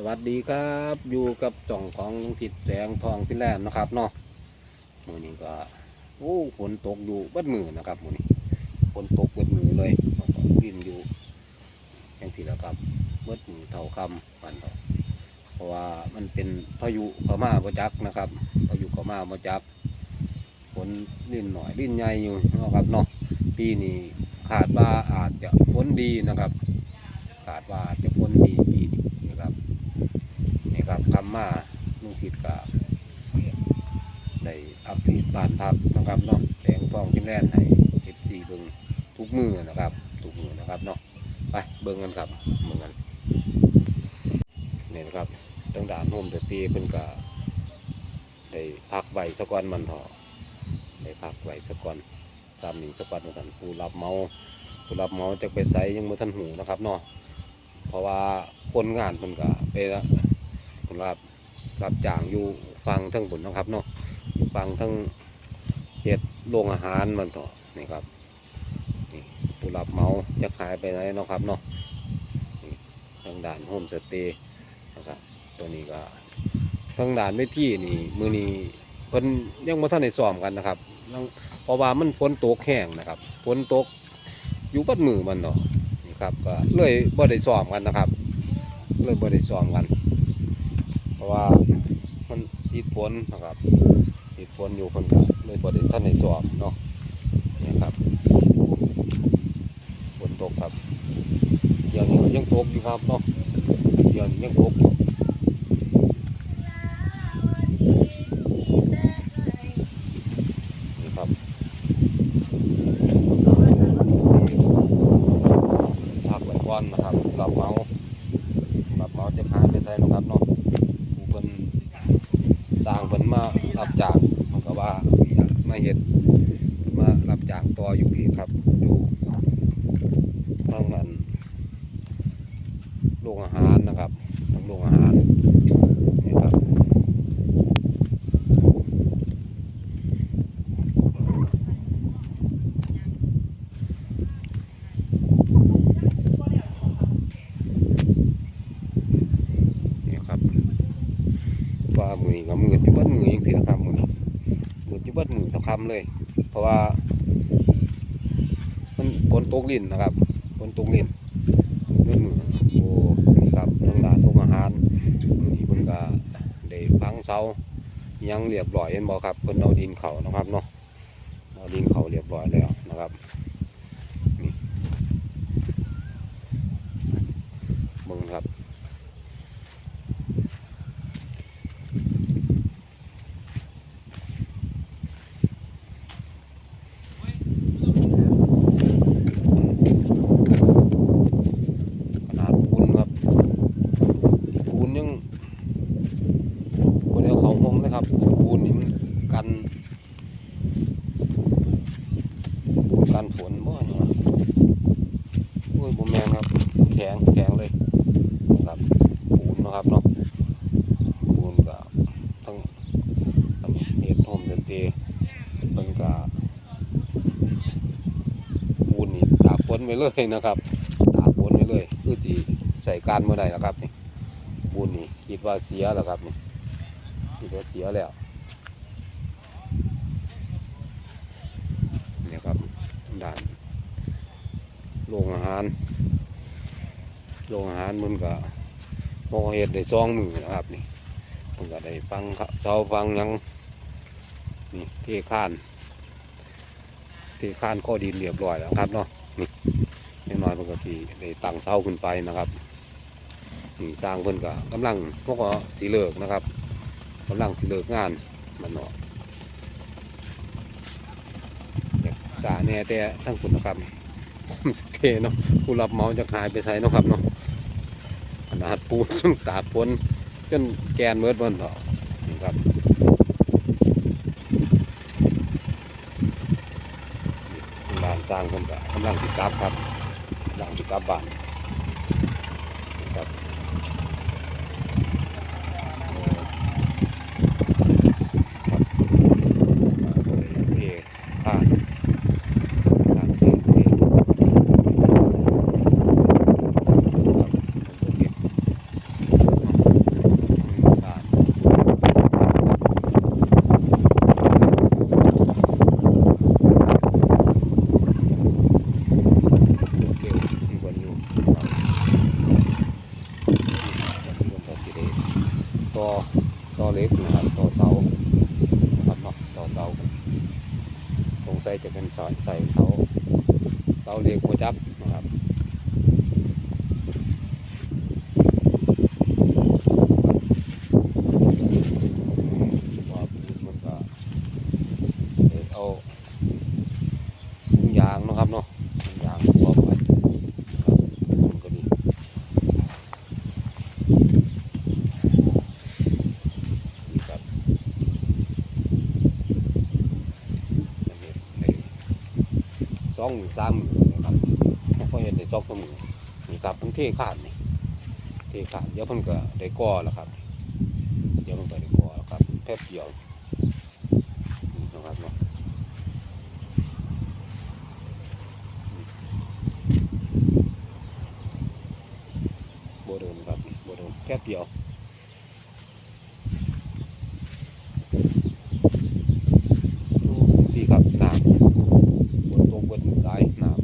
สวัสดีครับอยู่กับจ่องของลุงทิดแสงทองพิแลมนะครับเนาะมือนี้ก็โอ้ฝนตกอยู่เบัดมือนะครับมือนี้ฝนตกเบัดมือเลยพินอยู่ย่างที่แล้วครับเบัดมือเท่าคำวันเพราะว่ามันเป็นพายุเข้ามาประจักนะครับพายุเข้ามาประจักฝนลิ่นหน่อยลิ่นใหญ่อยู่นะครับเนาะปีนี้ขาดว่าอาจจะฝนดีนะครับขาดว่าจะฝนดีปีนี้ นี่ครับคำมาลุงทิดกับได้อัปเดตบ้านพักนะครับเนาะแสงทองพินแลนให้เอฟซีเบิ่งทุกมือนะครับทุกมือนะครับเนาะไปเบิ่งกันครับเบิ่งกันนี่นะครับตั้งด่านโฮมเดตีเพิ่นก็ได้พักไว้สะกอนมันเถอะได้พักไว้สะกอนสามหนึ่งสะกอนมาสันผู้รับเมาผู้รับเมาจะไปใส่ยังมือทันหูนะครับเนาะเพราะว่าคนงานเพิ่นก็ไปละ รับรับจ้างอยู่ฟังทั้งบนนะครับเนาะฟังทั้งเฮ็ดโรงอาหารมันต่อนี่ครับนี่ผู้รับเมาจะขายไปไหนเนาะครับเนาะทางด่านโฮมสเตย์นะครับตัวนี้ก็ทางด่านไม่ที่นี่มือนี้เพิ่นยังบ่ทันได้ซ้อมกันนะครับยังเพราะว่ามันฝนตกแห้งนะครับฝนตกอยู่ปัดมือมันเนาะนี่ครับก็เลยบ่ได้ซ้อมกันนะครับเลยบ่ได้ซ้อมกัน ว่ามันติดฝนนะครับติดฝนอยู่คนก็เลยบริท่านในสอบเนาะนี่ครับฝนตกครับเดี๋ยวนี้ยังตกอยู่ครับเนาะเดี๋ยวนี้ยังตกอยู่นี่ครับพักไว้ก่อนนะครับรับเหมารับเหมาจะหาไปใส่นาะครับเนาะ ผู้เพิ่นส ร้างเพิ่นมารับจากมันก็ว่ามาเห็ดมารับจากต่ออยู่พี่ครับอยู่ทางนั้นโรงอาหารนะครับทางโรงอาหารนี่ครับนี่ครับ ว่ามือนี้ก็มือจุบัดมือยังสินะครับมือนี้มือจุบัดมือทั้งคำ เลย เพราะว่า มันฝนตกลิ่นนะครับฝนตกลิ่นด้วยมือโอ้นี่ครับทางด้านโรงอาหารนี้เพิ่นก็ได้พังเสายังเรียบร้อยเห็นบ่ครับเพิ่นเอาดินเขานะครับเนาะเอาดินเขาเรียบร้อยแล้วนะครับนี่เบิ่งครับ ขนาดปูนครับปูนยังคนเดียวเขาผมนะครับปูนนี่มันกันกันฝนบ่เนี่ยโอ้ยผมแมนครับ แข็งแข็งเลยครับปูนนะครับเนาะปูนกับทั้งทั้งเห็ดโฮมเซนเตเพิ่นกะปูนนี่ตากฝ นไปเลยนะครับตากฝนไปเลยคือจีใส่การเมื่อใดแล้วครับนี่บุญนี่คิดว่าเสียแล้วครับนี่คิดว่าเสียแล้วเนี่ยครับด่านโรงอาหารโรงอาหารมันก็พอเห็ดได้ซองมือนะครับนี่มันก็ได้ฟังเสาฟังยังนี่เทข้านเทข้านข้อดินเรียบร้อยแล้วครับเนาะ นิดหน่อยเพิ่นก็สิได้ตั้งเสาขึ้นไปนะครับนี่สร้างเพิ่นก็กำลังพวกก็สีเลิกนะครับกำลังสีเลิกงานมันเนาะอยากสาแน่แต่ทั้งคุณนะครับผมสเทเนาะผู้รับเหมาจะหายไปใช้นะครับเนาะขนาดปูนตากฝนจนแกนเมิดบนเถาะนี่ครับบ้าน สร้างเพิ่นก็กำลังสิกับครับกำลังสิกับบ้านนะครับครับมาโดยเทผ่านผ่านเทเทครับโอเค ต่อต่อเล็กนะครับต่อเสานะครับเนาะต่อเสาสงสัยจะเป็นสอนใส่เสาเสาเล็กหัวจับนะครับว่าปูนมันก็เฮ็ดเอาถุงยางเนาะครับเนาะถุงยางพร้อมไปครับมันก็ดี นี่ครับอันนี้ใน สองหมื่นสามหมื่นนะครับเพราะเห็นในซอกสมือนี่ครับเพิ่งเทขาดนี่เทขาดเดี๋ยวเพิ่นก็ได้ก่อแล้วครับ เดี๋ยวเพิ่นก็ได้ก่อแล้วครับแป๊บเดียวนี่นะครับเนาะโบโดนครับโบโดนแป๊บเดียว พี่ครับน้ำบนตกบนหลายน้ำ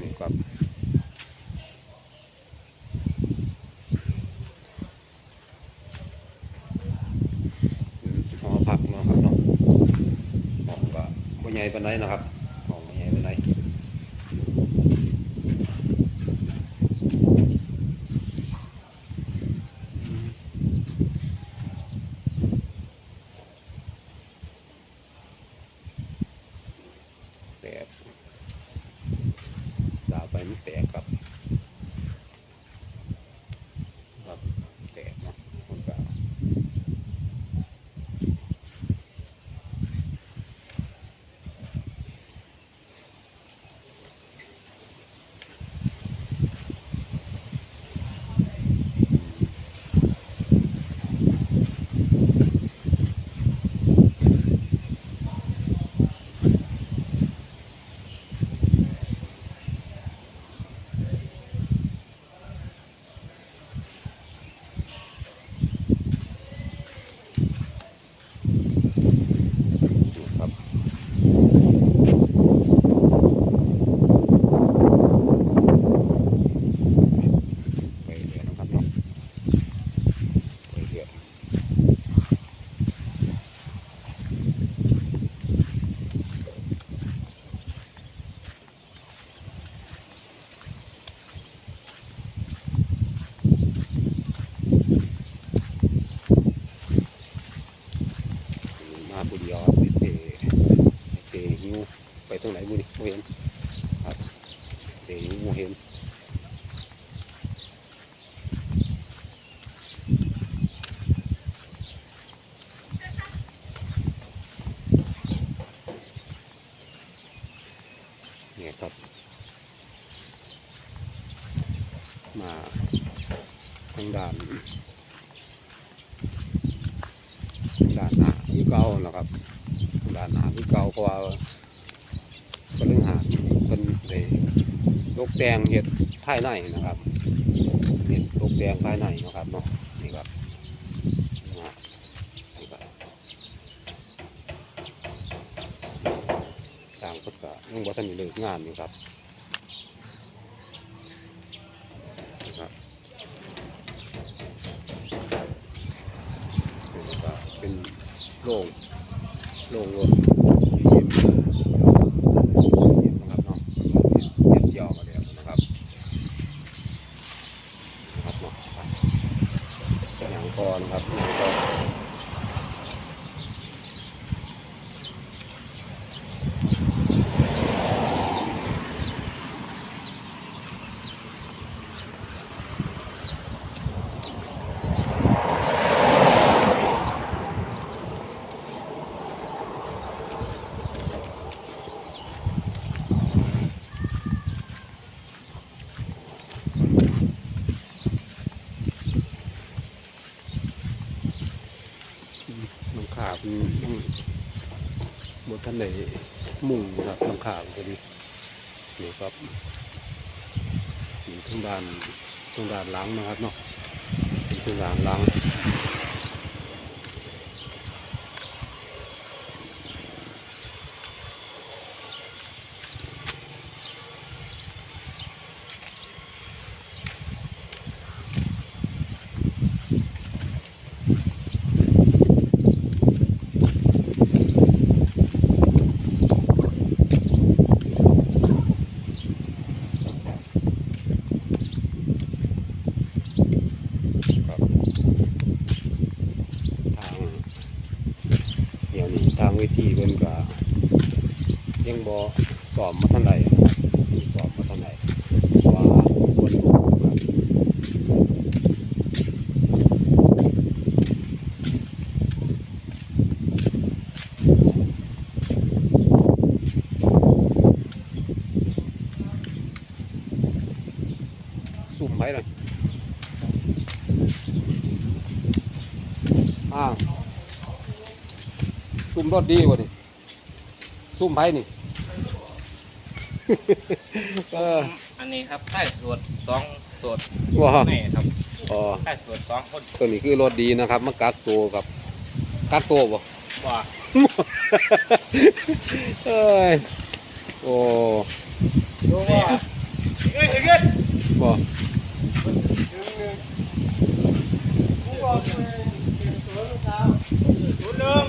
นี่ครับอืมหอพักเนาะครับเนาะห้องก็บ่ให ญ่ปานใดนะครับใหญ่ปานใด แตกสาวไปมันแตกครับ ครับแตกเนาะมันก็นี่ครับไปเรื่อยนะครับเนาะไปเรื่อยมาผู้เดียวไปเตะเตะหิวไปตรงไหนบุนี่บ่เห็นครับเตะหิวบ่เห็น เนี่ยครับ มา ทางด้านด้านหน้าที่เก่านะครับด้านหน้าที่เก่าเพราะว่าเป็นเรื่องหาเป็นได้ตกแต่งเห็ดภายในนะครับเห็ดตกแต่งภายในนะครับเนาะนี่ครับนี่ครับสร้างก็ก็ยังบ่ทันได้เลิกงานอยู่ครับนะครับนี่ก็เป็น โล่งโล่งเลย็นเย็นนะครับเนาะเย็นยาวมาแล้วนะครับนะครับเนาะอย่างก่อนนะครับอย่างก่อนน้ำขาบมันยังบนท่านไหนมุ่งนะครับน้ำขาบพอดีนี่ ครับอยู่ทางด้านทางด้านหล้างนะครับเนาะเป็นทางด้านหล้าง ก็ยังบ่สอบมาเท่าไหร่นะครับสอบมาเท่าไหร่เพราะว่าคนรู้ครับซุ่มไว้เลยอ้าวซุ่มร ถดีกว่านี่ซุ่มไผนี่ เอออันนี้ครับใต้สวดสองสวดว้าแม่ครับอ๋อใต้สวดสองคนตัวนี้คือรถดีนะครับมากักตัวกับกักตัวบ่ว่าเอ้ยโอ้นี่ครับเฮ้ยเฮ้ยบ่ ศูนย์หนึ่ง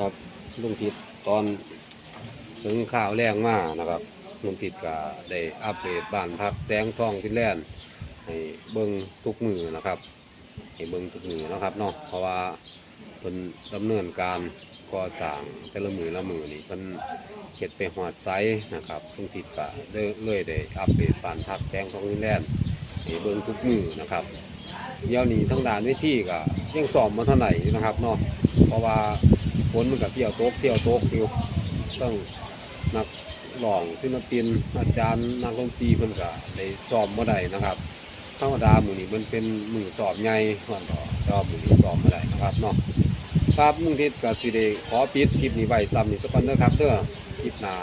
ครับลุงทิดต อนถึงข่าวแรงมานะครับลุงทิดก็ได้อัปเดตบ้านพักแสงทองฟินแลนด์ให้เบิ่งทุกมือนะครับให้เบิ่งทุกมือนะครับเนาะเพราะว่าเป็นดำเนินการก่อสร้างแต่ละมือละมือนี่เป็นเฮ็ดไปหอดไซนะครับลุงทิดก็เลยเลยได้อัปเดตบ้านพักแสงทองฟินแลนด์ให้เบิ่งทุกมือนะครับเดี๋ยวนี้ทั้งด่านเวทีก็ยังสอบมาเท่าไหร่นะครับเนาะเพราะว่า ฝนมันก็เที่ยวโต๊กเที่ยวโตกอยู่ต้องนักร้องศิลปินอาจารย์นักดนตรีเพิ่นก็ได้สอบมาได้นะครับธรรมดาหมู่นี้มันเป็นมือสอบใหญ่ก่อนต่อแต่ว่าหมู่นี้สอบมาได้นะครับเนาะครับลุงทิศก็สิได้ขอปิดคลิปนี้ไว้ซ้ำนี่สักก่อนเด้อครับเด้อคลิปหน้า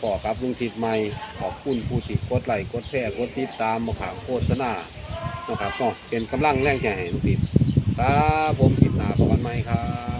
ขอกับลุงทิศใหม่ขอบคุณผู้ที่กดไลค์กดแชร์กดติดตามมาข่าวโฆษณานะครับก็เป็นกำลังแรงใจให้ลูกติดครับผมคลิปหนาประวันไหมครับ